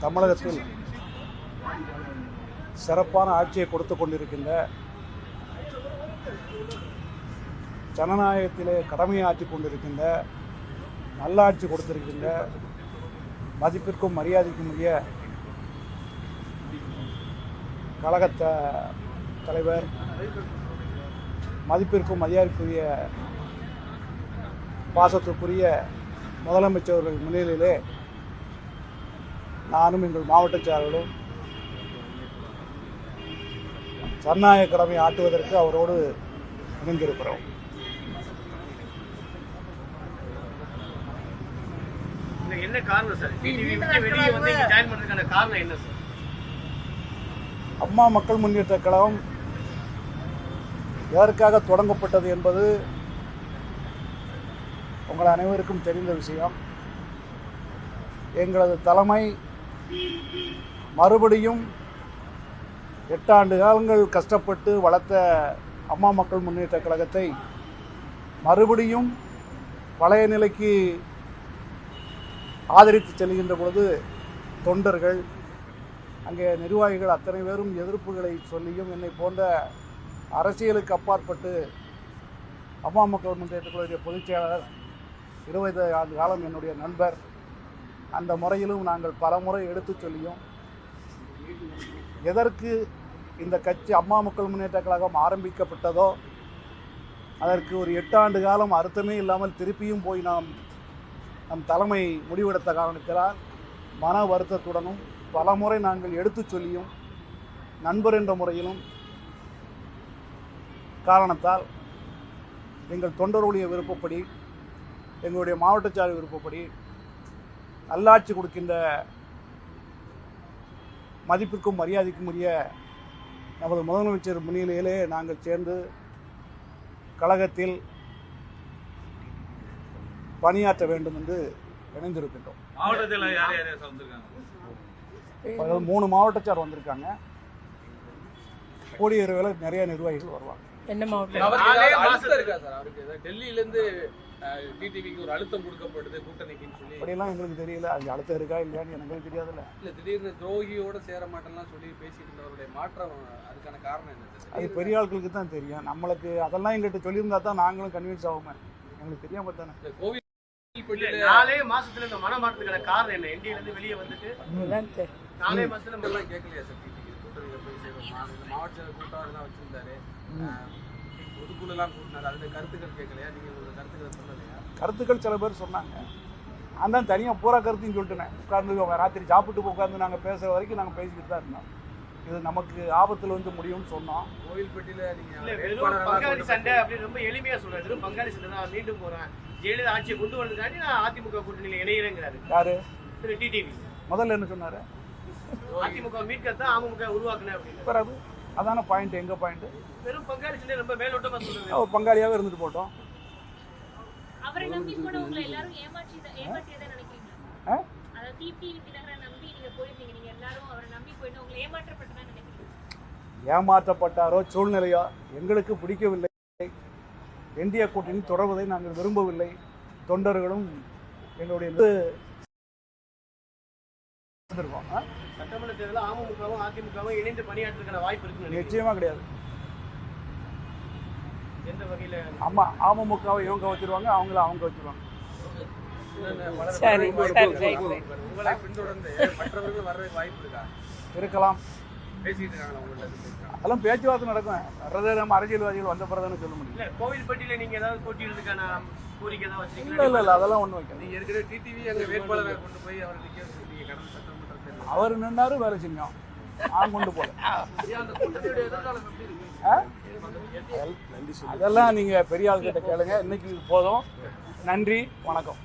தமிழகத்தில் சிறப்பான ஆட்சியை கொடுத்து கொண்டிருக்கின்ற ஜனநாயகத்திலே ஆட்சி கொண்டிருக்கின்ற நல்லாட்சி கொடுத்திருக்கின்ற மதிப்பிற்கும் மரியாதைக்கும் உரிய கழகத்த தலைவர் மதிப்பிற்கும் மரியாதைக்குரிய பாசத்துக்குரிய முதலமைச்சர்கள் முன்னிலையிலே நானும் எங்கள் மாவட்ட செயலாளரும் ஜனநாயக கடமை ஆற்றுவதற்கு அவரோடு இணைந்திருக்கிறோம். என்ன காரணம் சார்? வெளியே வந்து இங்க ஜாயின் பண்றதுக்கான காரணம் என்ன சார்? அம்மா மக்கள் முன்னேற்ற கழகம் எதற்காக தொடங்கப்பட்டது என்பது உங்கள் அனைவருக்கும் தெரிந்த விஷயம். எங்களது தலைமை மறுபடியும் எட்டாண்டு காலங்கள் கஷ்டப்பட்டு வளர்த்த அம்மா மக்கள் முன்னேற்ற கழகத்தை மறுபடியும் பழைய நிலைக்கு ஆதரித்து செல்கின்ற பொழுது தொண்டர்கள் அங்கே நிர்வாகிகள் அத்தனை பேரும் எதிர்ப்புகளை சொல்லியும் என்னை போன்ற அரசியலுக்கு அப்பாற்பட்டு அம்மா மக்கள் முன்னேற்ற கழகத்திய பொதுச் செயலாளர் இருபது ஆண்டு காலம் என்னுடைய நண்பர் அந்த முறையிலும் நாங்கள் பல முறை எடுத்துச் சொல்லியும் எதற்கு இந்த கட்சி அம்மா மக்கள் முன்னேற்ற கழகம் ஆரம்பிக்கப்பட்டதோ அதற்கு ஒரு எட்டாண்டு காலம் அர்த்தமே இல்லாமல் திருப்பியும் போய் நாம் நம் தலைமை முடிவெடுத்த காரணத்தினால் மன வருத்தத்துடனும் பல முறை நாங்கள் எடுத்துச் சொல்லியும் நண்பர் என்ற முறையிலும் காரணத்தால் எங்கள் தொண்டருடைய விருப்பப்படி எங்களுடைய மாவட்ட விருப்பப்படி நல்லாட்சி கொடுக்கின்ற மதிப்பிற்கும் மரியாதைக்கும் உரிய நமது முதலமைச்சர் முன்னிலையிலே நாங்கள் சேர்ந்து கழகத்தில் பணியாற்ற வேண்டும் என்று இணைந்திருக்கின்றோம். மூணு மாவட்டச்சார் வந்திருக்காங்க. கூடிய விரைவில் நிறைய நிர்வாகிகள் வருவாங்க. என்ன மாவட்டம்? அவருக்கு அழுத்தம் டிடிவிக்கு ஒரு அழுத்தம் கொடுக்கப்படுது கூட்டணிக்குன்னு சொல்லி. அப்படியெல்லாம் எங்களுக்கு தெரியல. அது அடுத்த இருக்கா இல்லையான்னு எனக்கு தெரியாதுல்ல. இல்ல திடீர்னு துரோகியோட சேர மாட்டேன்லாம் சொல்லி பேசிட்டு இருந்தவருடைய மாற்றம் அதுக்கான காரணம் என்ன அது பெரிய ஆட்களுக்கு தான் தெரியும். நம்மளுக்கு அதெல்லாம் எங்கள்கிட்ட சொல்லியிருந்தா தான் நாங்களும் கன்வின்ஸ் ஆகுமே. எங்களுக்கு தெரியாம தானே. இந்த கோவில் நாலே மாசத்துல இந்த மன மாற்றத்துக்கான காரணம் என்ன? என்டில இருந்து வெளியே வந்துட்டு நாலே மாசத்துல எல்லாம் கேட்கலையா சார் மாவட்ட கூட்டம் தான் வச்சிருந்தாரு. பொதுக்குழுலாம் கூட்டினாரு அதுல கருத்துக்கள் கேட்கலையா? நீங்க உங்க கருத்துக்களை சொல்லலையா? கருத்துக்கள் சில பேர் சொன்னாங்க. நான் தான் தனியாக பூரா கருத்தையும் சொல்லிட்டேன். உட்கார்ந்து அவங்க ராத்திரி சாப்பிட்டு உட்காந்து நாங்கள் பேசுகிற வரைக்கும் நாங்கள் பேசிக்கிட்டு தான் இருந்தோம். இது நமக்கு ஆபத்தில் வந்து முடியும்னு சொன்னோம். கோவில்பட்டியில நீங்க இல்ல, வெறும் வேட்பாளரெல்லாம் பங்காளி சண்டை அப்படின்னு ரொம்ப எளிமையா சொல்றாரு. வெறும் பங்காளி சண்டை தான் மீண்டும் போறேன். ஜெயலலிதா ஆட்சியை கொண்டு வரதுக்காண்டி நான் அதிமுக கூட்டணியில இணையிறேங்கிறாரு. யாரு? திரு டிடிவி முதல்ல என்ன சொன்னார்? அதிமுக மீட்கத்தான் அமமுக உருவாக்குனேன் அப்படின்னு. அதான பாயிண்ட் எங்கள் பாயிண்ட்டு வெறும் பங்காளி ரொம்ப மேலோட்டமா சொல்றது ஒரு பங்காளியாகவே இருந்துட்டு போட்டோம். அவரை நம்பி கூட உங்களை எல்லாரும் ஏமாற்றி ஏமாற்றியதை நினைக்கிறீங்களா? ஆ? அதாவது டிடி தினகரை நம்பி நீங்க போயிருந்தீங்க. நீங்க எல்லாரும் அவரை நம்பி போயிட்டு உங்களை ஏமாற்றப்பட்டதா நினைக்கிறீங்க ஏமாற்றப்பட்டாரோ சூழ்நிலையோ எங்களுக்கு பிடிக்கவில்லை. இந்திய கூட்டணி தொடர்வதை நாங்கள் விரும்பவில்லை. தொண்டர்களும் எங்களுடைய ஆ? சட்டமன்ற தேர்தலில் அமமுகவும் அதிமுகவும் இணைந்து பணியாற்றுறதுக்கான வாய்ப்பு இருக்குன்னு நினைக்கிறீங்க? நிச்சயமா கிடையாது. எந்த வகையில? ஆமா அமமுகவை இவங்க வச்சிருவாங்க அவங்கள அவங்க வச்சிருவாங்க. உங்களை பின்தொடர்ந்து மற்றவர்கள் வர்றதுக்கு வாய்ப்பு இருக்கா? இருக்கலாம். அதெல்லாம் பேச்சுவார்த்தை நடக்கும். வர்றதே நம்ம அரசியல்வாதிகள் வந்த பிறகுன்னு சொல்ல முடியும். இல்ல கோவில்பட்டியில நீங்க ஏதாவது போட்டியிடுறதுக்கான கோரிக்கை ஏதாவது இல்ல வச்சிருக்கீங்களா? இல்ல இல்ல அதெல்லாம் ஒண்ணும் வைக்காது. நீங்க ஏற்கனவே டிடிவி அங்க வேட்பாளரை கொண்டு போய் அவர் நிக்க வச்சிருக்கீங்க கடந்த தேர்தல் அவர் நின்னாரு வேலை செஞ்சோம் நான் கொண்டு போல? அதெல்லாம் நீங்க பெரிய ஆள்கிட்ட கேளுங்க. இன்னைக்கு போதும். நன்றி வணக்கம்.